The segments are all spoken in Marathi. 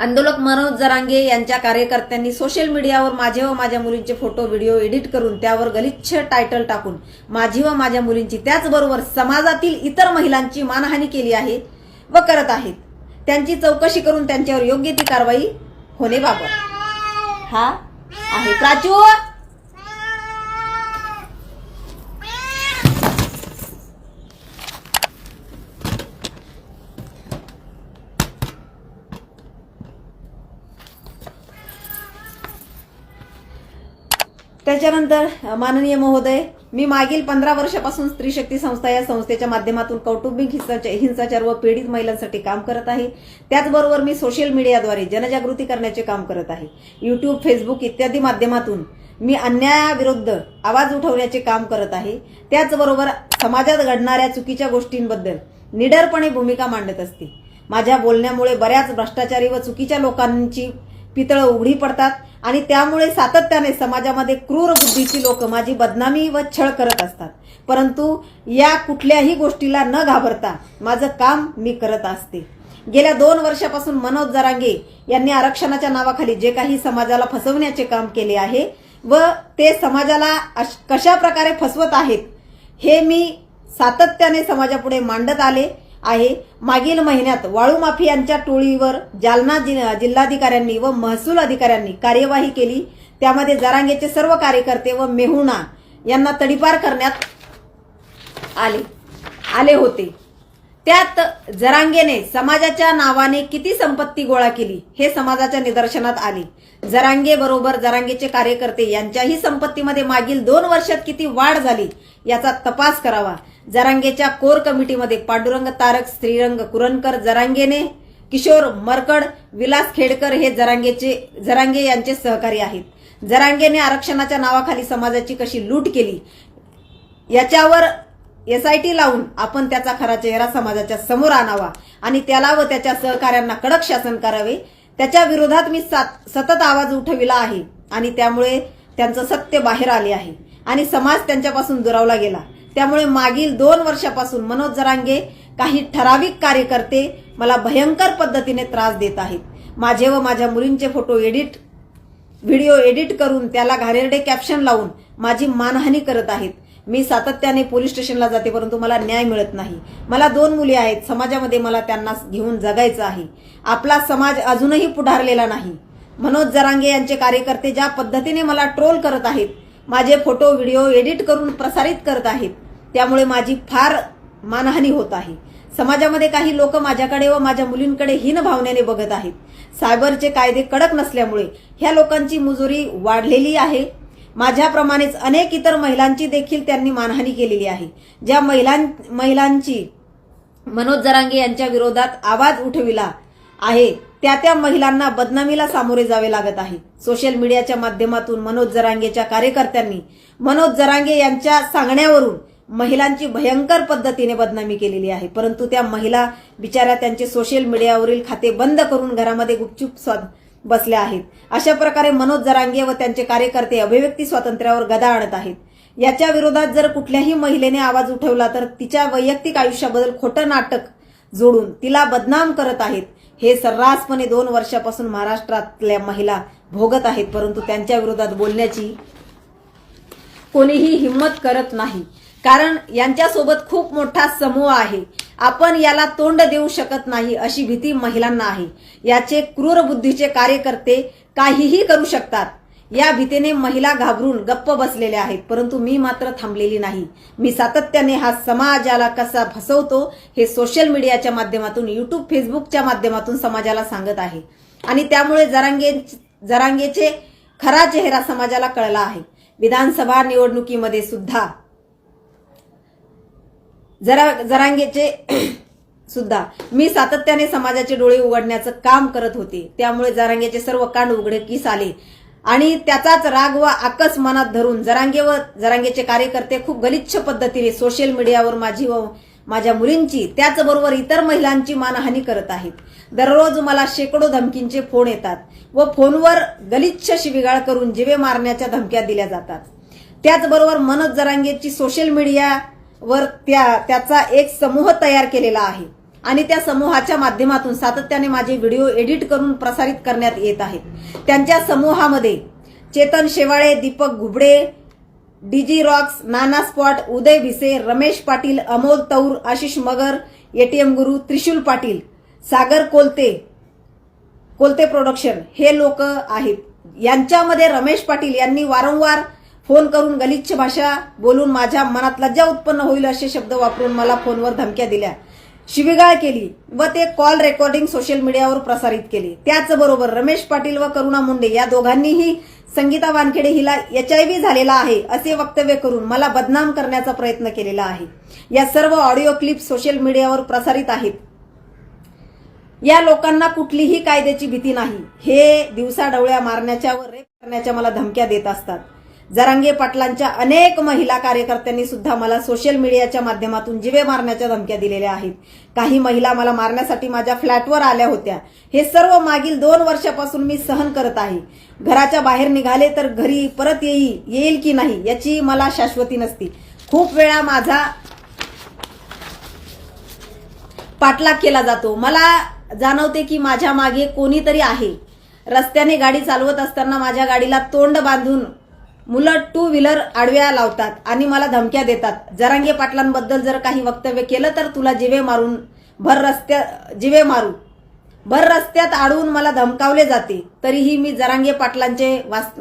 आंदोलक मनोज जरांगे यांच्या कार्यकर्त्यांनी सोशल मीडियावर माझे व माझ्या मुलींचे फोटो व्हिडिओ एडिट करून त्यावर गलिच्छ टायटल टाकून माझी व माझ्या मुलींची त्याचबरोबर समाजातील इतर महिलांची मानहानी केली आहे व करत आहेत. त्यांची चौकशी करून त्यांच्यावर योग्य ती कारवाई होणे बाबत. हा आहे. प्राचू! त्याच्यानंतर माननीय महोदय मी मागील पंधरा वर्षापासून स्त्री शक्ती संस्था या संस्थेच्या माध्यमातून कौटुंबिक हिंसाचार हिंसाचार व पीडित महिलांसाठी काम करत आहे. त्याचबरोबर मी सोशल मीडियाद्वारे जनजागृती करण्याचे काम करत आहे. यूट्यूब फेसबुक इत्यादी माध्यमातून मी अन्यायाविरुद्ध आवाज उठवण्याचे काम करत आहे. त्याचबरोबर समाजात घडणाऱ्या चुकीच्या गोष्टींबद्दल निडरपणे भूमिका मांडत असते. माझ्या बोलण्यामुळे बऱ्याच भ्रष्टाचारी व चुकीच्या लोकांची पितळं उघडी पडतात. आणि त्यामुळे सातत्याने समाजामध्ये क्रूर बुद्धीची लोक माझी बदनामी व छळ करत असतात. परंतु या कुठल्याही गोष्टीला न घाबरता माझं काम मी करत असते. गेल्या दोन वर्षापासून मनोज जरांगे यांनी आरक्षणाच्या नावाखाली जे काही समाजाला फसवण्याचे काम केले आहे व ते समाजाला अश- कशा प्रकारे फसवत आहेत हे मी सातत्याने समाजापुढे मांडत आले. आहे. मागील महिन्यात वाळू माफियांच्या टोळीवर जालना जि- जिल्हाधिकाऱ्यांनी व महसूल अधिकाऱ्यांनी कार्यवाही केली. त्यामध्ये जरांगेचे सर्व कार्यकर्ते व मेहुणा यांना तडीपार करण्यात आले आले होते. त्यात जरांगेने समाजाच्या नावाने किती संपत्ती गोळा केली हे समाजाच्या निदर्शनात आले. जरांगे बरोबर जरांगेचे कार्यकर्ते यांच्याही संपत्तीमध्ये मागील दोन वर्षात किती वाढ झाली याचा तपास करावा. जरांगेच्या कोर कमिटीमध्ये पांडुरंग तारक श्रीरंग कुरणकर जरांगेने किशोर मरकड विलास खेडकर हे जरांगेचे जरांगे यांचे सहकारी आहेत. जरांगेने आरक्षणाच्या नावाखाली समाजाची कशी लूट केली याच्यावर एसआयटी लावून आपण त्याचा खरा चेहरा समाजाच्या समोर आणावा आणि त्याला व त्याच्या सहकाऱ्यांना कडक शासन करावे. त्याच्या विरोधात मी सात- सतत आवाज उठविला आहे आणि त्यामुळे त्यांचं सत्य बाहेर आले आहे आणि समाज त्यांच्यापासून दुरावला गेला. त्यामुळे मागील दोन वर्षापासून मनोज जरांगे काही ठराविक कार्यकर्ते मला भयंकर पद्धतीने त्रास देत आहेत. माझे व माझ्या मुलींचे फोटो एडिट व्हिडिओ एडिट करून त्याला घारेरडे कॅप्शन लावून माझी मानहानी करत आहेत. मी सातत्याने पोलीस स्टेशनला जाते परंतु मला न्याय मिळत नाही. मला दोन मुली आहेत. समाजामध्ये मला त्यांना घेऊन जगायचं आहे. आपला समाज अजूनही पुढारलेला नाही. मनोज जरांगे यांचे कार्यकर्ते ज्या पद्धतीने मला ट्रोल करत आहेत माझे फोटो व्हिडिओ एडिट करून प्रसारित करत आहेत त्यामुळे माझी फार मानहानी होत आहे. समाजामध्ये काही लोक माझ्याकडे व माझ्या मुलींकडे हीन भावनेने बघत आहेत. सायबरचे कायदे कडक नसल्यामुळे ह्या लोकांची मुजोरी वाढलेली आहे. माझ्याप्रमाणेच अनेक इतर महिलांची देखील त्यांनी मानहानी केलेली आहे. ज्या महिलां महिलांची मनोज जरांगे यांच्या विरोधात आवाज उठविला आहे त्या त्या महिलांना बदनामीला सामोरे जावे लागत आहे. सोशल मीडियाच्या माध्यमातून मनोज जरांगेच्या कार्यकर्त्यांनी मनोज जरांगे यांच्या सांगण्यावरून महिलांची भयंकर पद्धतीने बदनामी केलेली आहे. परंतु त्या महिला बिचाऱ्या त्यांचे सोशल मीडियावरील खाते बंद करून घरामध्ये गुपचूप बसल्या आहेत. अशा प्रकारे मनोज जरांगे व त्यांचे कार्यकर्ते अभिव्यक्ती स्वातंत्र्यावर गदा आणत आहेत. याच्या विरोधात जर कुठल्याही महिलेने आवाज उठवला तर तिच्या वैयक्तिक आयुष्याबद्दल खोटं नाटक जोडून तिला बदनाम करत आहेत. हे सर्रासपणे दोन वर्षापासून महाराष्ट्रातल्या महिला भोगत आहेत परंतु त्यांच्या विरोधात बोलण्याची कोणीही हिंमत करत नाही. कारण यांच्यासोबत खूप मोठा समूह आहे. आपण याला तोंड देऊ शकत नाही अशी भीती महिलांना आहे. याचे क्रूर बुद्धीचे कार्यकर्ते काहीही करू शकतात. या भीतीने महिला घाबरून गप्प बसलेल्या आहेत. परंतु मी मात्र थांबलेली नाही. मी सातत्याने हा समाजाला कसा फसवतो हे सोशल मीडियाच्या माध्यमातून युट्यूब फेसबुकच्या माध्यमातून समाजाला सांगत आहे. आणि त्यामुळे जरांगे जरांगेचे खरा चेहरा समाजाला कळला आहे. विधानसभा निवडणुकीमध्ये सुद्धा जरा जरांगेचे सुद्धा. मी सातत्याने समाजाचे डोळे उघडण्याचं काम करत होते. त्यामुळे जरांगेचे सर्व कांड उघडकीस आले. आणि त्याचाच राग व आकस मनात धरून जरांगे व जरांगेचे कार्यकर्ते खूप गलिच्छ पद्धतीने सोशल मीडियावर माझी व माझ्या मुलींची त्याचबरोबर इतर महिलांची मानहानी करत आहेत. दररोज मला शेकडो धमकींचे फोन येतात व फोनवर गलिच्छ शिविगाळ करून जिवे मारण्याच्या धमक्या दिल्या जातात. त्याचबरोबर मनोज जरांगेची सोशल मीडिया वर त्या त्याचा एक समूह तयार केलेला आहे. आणि त्या समूहाच्या माध्यमातून सातत्याने माझे व्हिडिओ एडिट करून प्रसारित करण्यात येत आहेत. त्यांच्या समूहामध्ये Chetan Shewale Deepak Ghubde DG rocks Nana spot Uday Bhise Ramesh Patil Amol Taur Ashish Magar ATM Guru Trishul Patil Sagar Kolte Kolte production हे लोक आहेत. यांच्यामध्ये रमेश पाटील यांनी वारंवार फोन करून गलिच्छ भाषा बोलून माझ्या मनात लज्जा उत्पन्न होईल असे शब्द वापरून मला फोनवर धमक्या दिल्या. शिविगाळ केली व ते कॉल रेकॉर्डिंग सोशल मीडियावर प्रसारित केले. त्याचबरोबर रमेश पाटील व करुणा मुंडे या दोघांनीही संगीता वानखेडे हिला एच आय व्ही झालेला आहे असे वक्तव्य करून मला बदनाम करण्याचा प्रयत्न केलेला आहे. या सर्व ऑडिओ क्लिप सोशल मीडियावर प्रसारित आहेत. या लोकांना कुठलीही कायद्याची भीती नाही. हे दिवसाडवळ्या मारण्याच्या व रेप करण्याच्या मला धमक्या देत असतात. जरांगे पाटलांच्या अनेक महिला कार्यकर्त्यांनी सुद्धा मला सोशल मीडियाच्या माध्यमातून जिवे मारण्याच्या धमक्या दिलेल्या आहेत. काही महिला मला मारण्यासाठी माझ्या फ्लॅटवर आल्या होत्या. हे सर्व मागील दोन वर्षापासून मी सहन करत आहे. घराच्या बाहेर निघाले तर घरी परत येई येईल की नाही याची मला शाश्वती नसती. खूप वेळा माझा पाठलाग केला जातो. मला जाणवते की माझ्या मागे कोणीतरी आहे. रस्त्याने गाडी चालवत असताना माझ्या गाडीला तोंड बांधून मुलं टू व्हीलर आडव्या लावतात आणि मला धमक्या देतात. जरांगे पाटलांबद्दल जर काही वक्तव्य केलं तर तुला जिवे मारून भर रस्त्या जिवे मारू. भर रस्त्यात आडवून मला धमकावले जाते. तरीही मी जरांगे पाटलांचे वास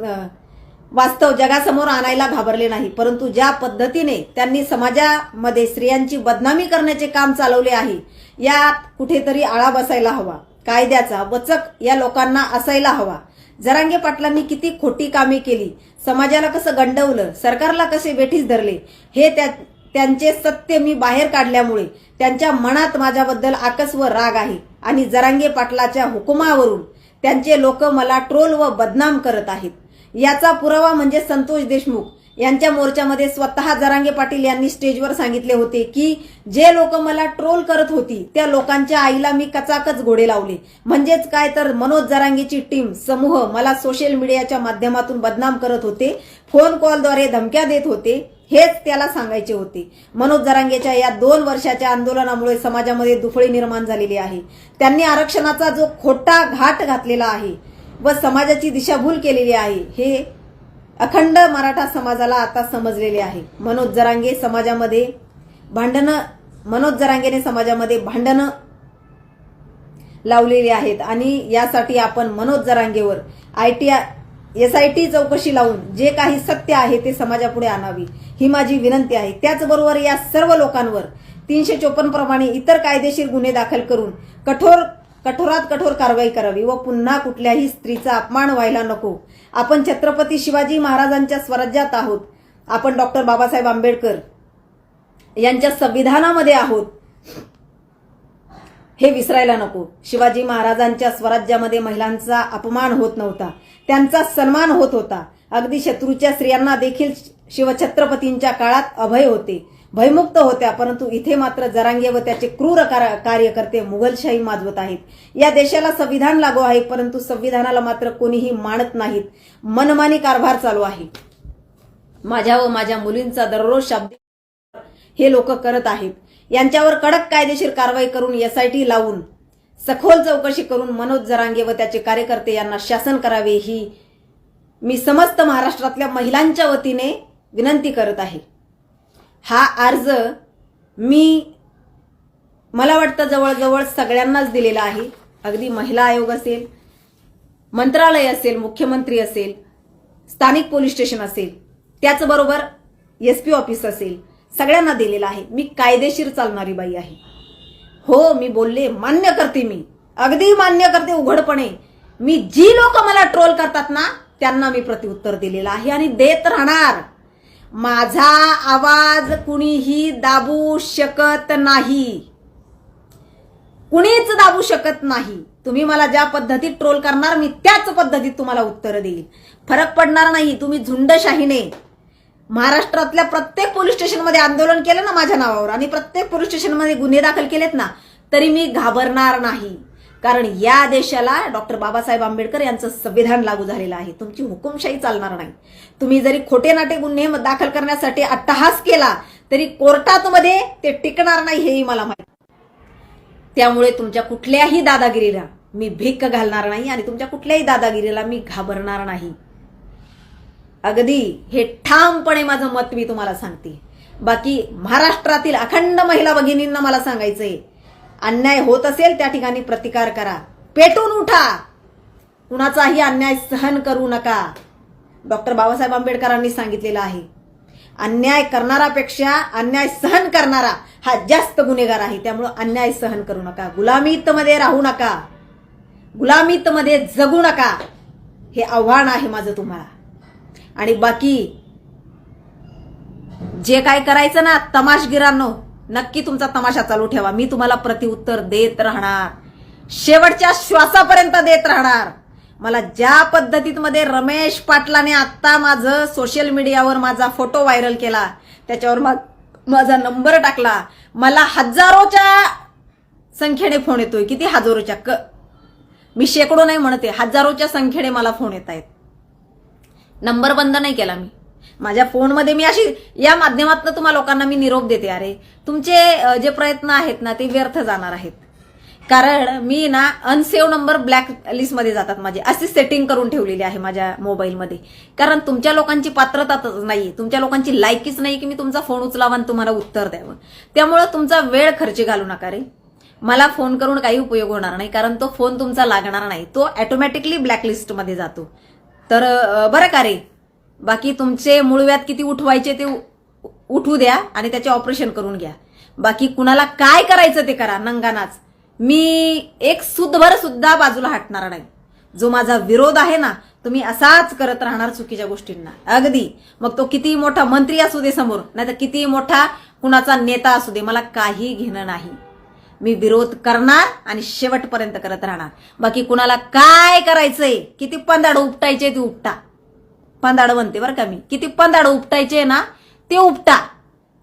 वास्तव जगासमोर आणायला घाबरले नाही. परंतु ज्या पद्धतीने त्यांनी समाजामध्ये स्त्रियांची बदनामी करण्याचे काम चालवले आहे यात कुठेतरी आळा बसायला हवा. कायद्याचा वचक या लोकांना असायला हवा. जरांगे पाटलांनी किती खोटी कामे केली. समाजाला कसं गंडवलं सरकारला कसे वेठीस धरले हे त्या त्यांचे सत्य मी बाहेर काढल्यामुळे त्यांच्या मनात माझ्याबद्दल आकस व राग आहे. आणि जरांगे पाटलाच्या हुकुमावरून त्यांचे लोक मला ट्रोल व बदनाम करत आहेत. याचा पुरावा म्हणजे संतोष देशमुख. यांच्या मोर्चामध्ये स्वतः जरांगे पाटील यांनी स्टेजवर सांगितले होते की जे लोक मला ट्रोल करत होती त्या लोकांच्या आईला मी कचाकच घोडे लावले. म्हणजेच काय तर मनोज जरांगेची टीम समूह मला सोशल मीडियाच्या माध्यमातून बदनाम करत होते फोन कॉलद्वारे धमक्या देत होते हेच त्याला सांगायचे होते. मनोज जरांगेच्या या दोन वर्षाच्या आंदोलनामुळे समाजामध्ये दुफळी निर्माण झालेली आहे. त्यांनी आरक्षणाचा जो खोटा घाट घातलेला आहे व समाजाची दिशाभूल केलेली आहे हे अखंड मराठा समाजाला आता समजलेले आहे. मनोज जरांगे समाजामध्ये भांडणं मनोज जरांगेने समाजामध्ये भांडणं लावलेली आहेत. आणि यासाठी आपण Manoj जरांगेवर I T S I T चौकशी लावून जे काही सत्य आहे ते समाजापुढे आणावी ही माझी विनंती आहे. त्याचबरोबर या सर्व लोकांवर तीनशे चोपन्न प्रमाणे इतर कायदेशीर गुन्हे दाखल करून कठोर कठोरात कठोर कारवाई करावी व पुन्हा कुठल्याही स्त्रीचा अपमान व्हायला नको. आपण छत्रपती शिवाजी महाराजांच्या स्वराज्यात आहोत. आपण डॉक्टर बाबासाहेब आंबेडकर यांच्या संविधानामध्ये आहोत. हे विसरायला नको. शिवाजी महाराजांच्या स्वराज्यामध्ये महिलांचा अपमान होत नव्हता. त्यांचा सन्मान होत होता. अगदी शत्रूच्या स्त्रियांना देखील शिवछत्रपतींच्या काळात अभय होते. भयमुक्त होत्या परंतु इथे मात्र जरांगे व त्याचे क्रूर कार- कार्यकर्ते मुघलशाही माजवत आहेत. या देशाला संविधान लागू आहे परंतु संविधानाला मात्र कोणीही मानत नाहीत. मनमानी कारभार चालू आहे. माझ्या व माझ्या मुलींचा दररोज शाब्दिक हे लोक करत आहेत. यांच्यावर कडक कायदेशीर कारवाई करून एसआयटी लावून सखोल चौकशी करून मनोज जरांगे व त्याचे कार्यकर्ते यांना शासन करावे ही मी समस्त महाराष्ट्रातल्या महिलांच्या वतीने विनंती करत आहे. हा अर्ज मी मला वाटतं जवळजवळ सगळ्यांनाच दिलेला आहे. अगदी महिला आयोग असेल मंत्रालय असेल मुख्यमंत्री असेल स्थानिक पोलीस स्टेशन असेल त्याचबरोबर एस पी ऑफिस असेल सगळ्यांना दिलेला आहे. मी कायदेशीर चालणारी बाई आहे. हो मी बोलले मान्य करते मी. अगदी मान्य करते उघडपणे. मी जी लोक मला ट्रोल करतात ना त्यांना मी प्रत्युत्तर दिलेलं आहे आणि देत राहणार. माझा आवाज कुणीही दाबू शकत नाही. कुणीच दाबू शकत नाही. तुम्ही मला ज्या पद्धतीत ट्रोल करणार मी त्याच पद्धतीत तुम्हाला उत्तर देईल. फरक पडणार नाही तुम्ही झुंडशाहीने महाराष्ट्रातल्या प्रत्येक पोलीस स्टेशनमध्ये आंदोलन केलं ना माझ्या नावावर आणि प्रत्येक पोलीस स्टेशनमध्ये गुन्हे दाखल केलेत ना तरी मी घाबरणार नाही. कारण या देशाला डॉक्टर बाबासाहेब आंबेडकर यांचं संविधान लागू झालेलं आहे. तुमची हुकुमशाही चालणार नाही. तुम्ही जरी खोटे नाटे गुन्हे दाखल करण्यासाठी अट्टहास केला तरी कोर्टात मध्ये ते टिकणार नाही हेही मला माहिती. त्यामुळे तुमच्या कुठल्याही दादागिरीला मी भिक्क घालणार नाही आणि तुमच्या कुठल्याही दादागिरीला मी घाबरणार नाही. अगदी हे ठामपणे माझं मत मी तुम्हाला सांगते. बाकी महाराष्ट्रातील अखंड महिला भगिनींना मला सांगायचंय अन्याय होत असेल त्या ठिकाणी प्रतिकार करा. पेटून उठा. कुणाचाही अन्याय सहन करू नका. डॉक्टर बाबासाहेब आंबेडकरांनी सांगितलेलं आहे. अन्याय करणारापेक्षा अन्याय सहन करणारा हा जास्त गुन्हेगार आहे. त्यामुळं अन्याय सहन करू नका. गुलामीतमध्ये राहू नका. गुलामीतमध्ये जगू नका. हे आव्हान आहे माझं तुम्हाला. आणि बाकी जे काय करायचं ना तमाशगिरांनो नक्की तुमचा तमाशा चालू ठेवा. मी तुम्हाला प्रतिउत्तर देत राहणार. शेवटच्या श्वासापर्यंत देत राहणार. मला ज्या पद्धतीत मध्ये रमेश पाटलाने आत्ता माझं सोशल मीडियावर माझा फोटो व्हायरल केला त्याच्यावर मा- माझा नंबर टाकला मला हजारोच्या संख्येने फोन येतोय. किती हजारोच्या? क मी शेकडो नाही म्हणते हजारोच्या संख्येने मला फोन येत आहेत नंबर बंद नाही केला मी. माझ्या फोनमध्ये मी अशी या माध्यमातून तुम्हा लोकांना मी निरोप देते अरे तुमचे जे प्रयत्न आहेत ना ते व्यर्थ जाणार आहेत. कारण मी ना अनसेव्ह नंबर ब्लॅक लिस्टमध्ये जातात माझे. अशी सेटिंग करून ठेवलेली आहे माझ्या मोबाईलमध्ये कारण तुमच्या लोकांची पात्रताच नाही तुमच्या लोकांची लायकीच नाही की मी तुमचा फोन उचलावा आणि तुम्हाला उत्तर द्यावं. त्यामुळं तुमचा वेळ खर्ची घालू नका रे. मला फोन करून काही उपयोग होणार नाही कारण तो फोन तुमचा लागणार नाही. तो ऑटोमॅटिकली ब्लॅकलिस्टमध्ये जातो. तर बरं का रे? बाकी तुमचे मूळव्यात किती उठवायचे ते उ- उठवू द्या आणि त्याचे ऑपरेशन करून घ्या. बाकी कुणाला काय करायचं ते करा नंगानाच. मी एक सुदभर सुद्धा बाजूला हटणार नाही. जो माझा विरोध आहे ना तुम्ही असाच करत राहणार चुकीच्या गोष्टींना. अगदी. मग तो किती मोठा मंत्री असू दे समोर नाहीतर किती मोठा कुणाचा नेता असू दे मला काही घेणं नाही. मी विरोध करणार आणि शेवटपर्यंत करत राहणार. बाकी कुणाला काय करायचंय किती पंदाड उपटायचे ते उपटा. पंधाड म्हणते बरं का मी. किती पंधाड उपटायचे ना ते उपटा.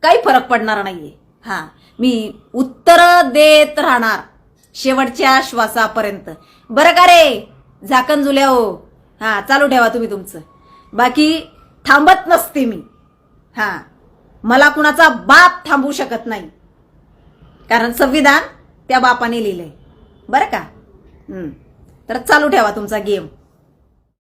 काही फरक पडणार नाहीये. हा. मी उत्तर देत राहणार शेवटच्या श्वासापर्यंत. बरं का रे? झाकण जुल्या हो. हा चालू ठेवा तुम्ही तुमचं. बाकी थांबत नसते मी. हा. मला कुणाचा बाप थांबवू शकत नाही. कारण संविधान त्या बापाने लिहिलंय. बरं का? तर चालू ठेवा तुमचा गेम.